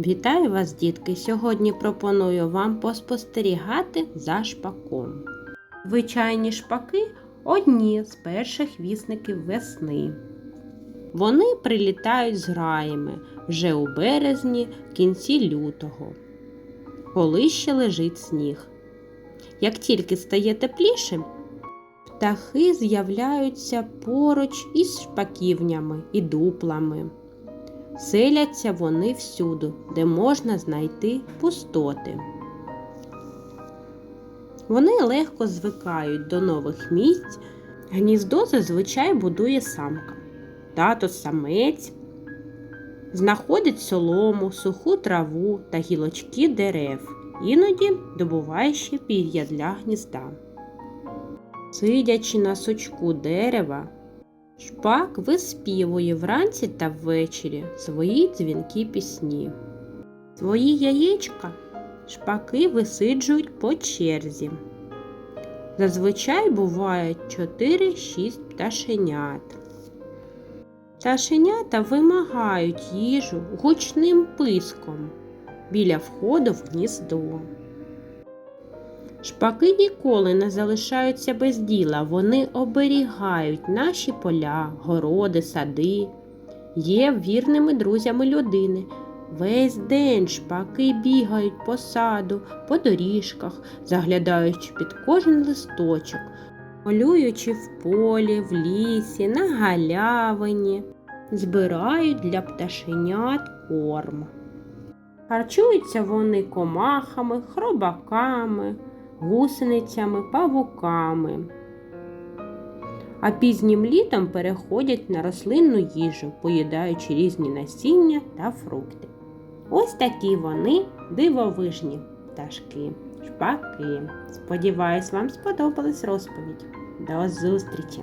Вітаю вас, дітки! Сьогодні пропоную вам поспостерігати за шпаком. Звичайні шпаки одні з перших вісників весни. Вони прилітають з граями вже у березні, в кінці лютого, коли ще лежить сніг. Як тільки стає тепліше, птахи з'являються поруч із шпаківнями і дуплами. Селяться вони всюди, де можна знайти пустоти. Вони легко звикають до нових місць. Гніздо зазвичай будує самка. Тато самець знаходить солому, суху траву та гілочки дерев, іноді добуває ще пір'я для гнізда. Сидячи на сучку дерева, Шпак виспівує вранці та ввечері свої дзвінкі пісні. Свої яєчка шпаки висиджують по черзі. Зазвичай бувають 4-6 пташенят. Пташенята вимагають їжу гучним писком біля входу в гніздо. Шпаки ніколи не залишаються без діла, вони оберігають наші поля, городи, сади, є вірними друзями людини. Весь день шпаки бігають по саду, по доріжках, заглядаючи під кожен листочок, полюючи в полі, в лісі, на галявині, збирають для пташенят корм. Харчуються вони комахами, хробаками гусеницями, павуками. А пізнім літом переходять на рослинну їжу, поїдаючи різні насіння та фрукти. Ось такі вони дивовижні пташки, шпаки. Сподіваюсь, вам сподобалась розповідь. До зустрічі!